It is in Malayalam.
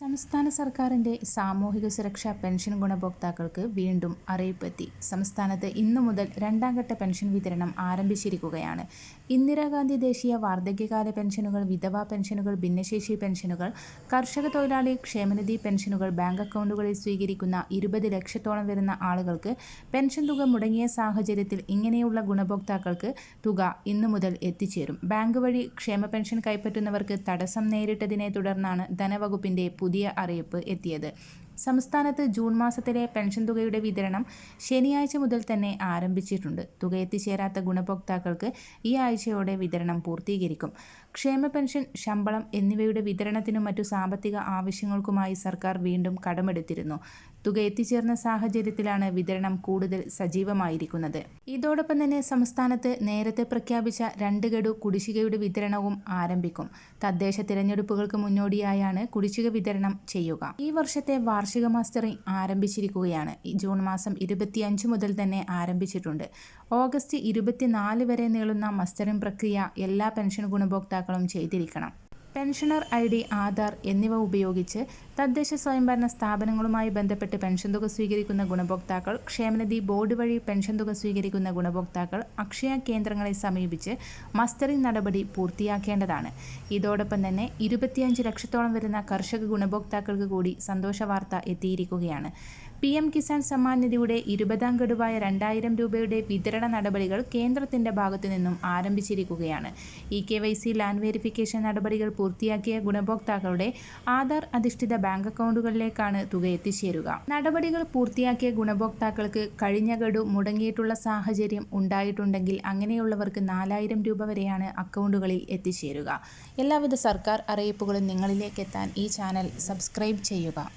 സംസ്ഥാന സർക്കാരിന്റെ സാമൂഹിക സുരക്ഷാ പെൻഷൻ ഗുണഭോക്താക്കൾക്ക് വീണ്ടും അറിയിപ്പെത്തി. സംസ്ഥാനത്ത് ഇന്നു മുതൽ രണ്ടാം ഘട്ട പെൻഷൻ വിതരണം ആരംഭിച്ചിരിക്കുകയാണ്. ഇന്ദിരാഗാന്ധി ദേശീയ വാർദ്ധക്യകാല പെൻഷനുകൾ വിധവാ പെൻഷനുകൾ ഭിന്നശേഷി പെൻഷനുകൾ കർഷക തൊഴിലാളി ക്ഷേമനിധി പെൻഷനുകൾ ബാങ്ക് അക്കൗണ്ടുകളിൽ സ്വീകരിക്കുന്ന ഇരുപത് ലക്ഷത്തോളം വരുന്ന ആളുകൾക്ക് പെൻഷൻ തുക മുടങ്ങിയ സാഹചര്യത്തിൽ ഇങ്ങനെയുള്ള ഗുണഭോക്താക്കൾക്ക് തുക ഇന്നു മുതൽ എത്തിച്ചേരും. ബാങ്ക് വഴി ക്ഷേമ പെൻഷൻ കൈപ്പറ്റുന്നവർക്ക് തടസ്സം നേരിട്ടതിനെ തുടർന്നാണ് ധനവകുപ്പിന്റെ പുതിയ അറിയിപ്പ് എത്തിയത് സംസ്ഥാനത്ത് ജൂൺ മാസത്തിലെ പെൻഷൻ തുകയുടെ വിതരണം ശനിയാഴ്ച മുതൽ തന്നെ ആരംഭിച്ചിട്ടുണ്ട്. തുക എത്തിച്ചേരാത്ത ഗുണഭോക്താക്കൾക്ക് ഈ ആഴ്ചയോടെ വിതരണം പൂർത്തീകരിക്കും. ക്ഷേമ പെൻഷൻ ശമ്പളം എന്നിവയുടെ വിതരണത്തിനും മറ്റു സാമ്പത്തിക ആവശ്യങ്ങൾക്കുമായി സർക്കാർ വീണ്ടും കടമെടുത്തിരുന്നു. തുക എത്തിച്ചേർന്ന സാഹചര്യത്തിലാണ് വിതരണം കൂടുതൽ സജീവമായിരിക്കുന്നത്. ഇതോടൊപ്പം തന്നെ സംസ്ഥാനത്ത് നേരത്തെ പ്രഖ്യാപിച്ച രണ്ട് ഗഡു കുടിശ്ശികയുടെ വിതരണവും ആരംഭിക്കും. തദ്ദേശ തിരഞ്ഞെടുപ്പുകൾക്ക് മുന്നോടിയായാണ് കുടിശ്ശിക വിതരണം ചെയ്യുക. ഈ വർഷത്തെ വാർഷിക മസ്റ്ററിംഗ് ആരംഭിച്ചിരിക്കുകയാണ്. ജൂൺ മാസം ഇരുപത്തിയഞ്ച് മുതൽ തന്നെ ആരംഭിച്ചിട്ടുണ്ട്. ഓഗസ്റ്റ് ഇരുപത്തിനാല് വരെ നീളുന്ന മസ്റ്ററിംഗ് പ്രക്രിയ എല്ലാ പെൻഷൻ ഗുണഭോക്താക്കളും ചെയ്തിരിക്കണം. പെൻഷനർ ഐ ഡി ആധാർ എന്നിവ ഉപയോഗിച്ച് തദ്ദേശ സ്വയംഭരണ സ്ഥാപനങ്ങളുമായി ബന്ധപ്പെട്ട് പെൻഷൻ തുക സ്വീകരിക്കുന്ന ഗുണഭോക്താക്കൾ ക്ഷേമനിധി ബോർഡ് വഴി പെൻഷൻ തുക സ്വീകരിക്കുന്ന ഗുണഭോക്താക്കൾ അക്ഷയ കേന്ദ്രങ്ങളെ സമീപിച്ച് മസ്റ്ററിംഗ് നടപടി പൂർത്തിയാക്കേണ്ടതാണ്. ഇതോടൊപ്പം തന്നെ ഇരുപത്തിയഞ്ച് ലക്ഷത്തോളം വരുന്ന കർഷക ഗുണഭോക്താക്കൾക്ക് കൂടി സന്തോഷ വാർത്ത എത്തിയിരിക്കുകയാണ്. പി എം കിസാൻ സമ്മാൻ നിധിയുടെ ഇരുപതാം ഗഡുവായ രണ്ടായിരം രൂപയുടെ വിതരണ നടപടികൾ കേന്ദ്രത്തിന്റെ ഭാഗത്തു നിന്നും ആരംഭിച്ചിരിക്കുകയാണ്. E K Y C land verification നടപടികൾ പൂർത്തിയാക്കിയ ഗുണഭോക്താക്കളുടെ ആധാർ അധിഷ്ഠിത ബാങ്ക് അക്കൗണ്ടുകളിലേക്കാണ് തുക എത്തിച്ചേരുക. നടപടികൾ പൂർത്തിയാക്കിയ ഗുണഭോക്താക്കൾക്ക് കഴിഞ്ഞ ഗഡു മുടങ്ങിയിട്ടുള്ള സാഹചര്യം ഉണ്ടായിട്ടുണ്ടെങ്കിൽ അങ്ങനെയുള്ളവർക്ക് നാലായിരം രൂപ വരെയാണ് അക്കൗണ്ടുകളിൽ എത്തിച്ചേരുക. എല്ലാവിധ സർക്കാർ അറിയിപ്പുകളും നിങ്ങളിലേക്ക് എത്താൻ ഈ ചാനൽ സബ്സ്ക്രൈബ് ചെയ്യുക.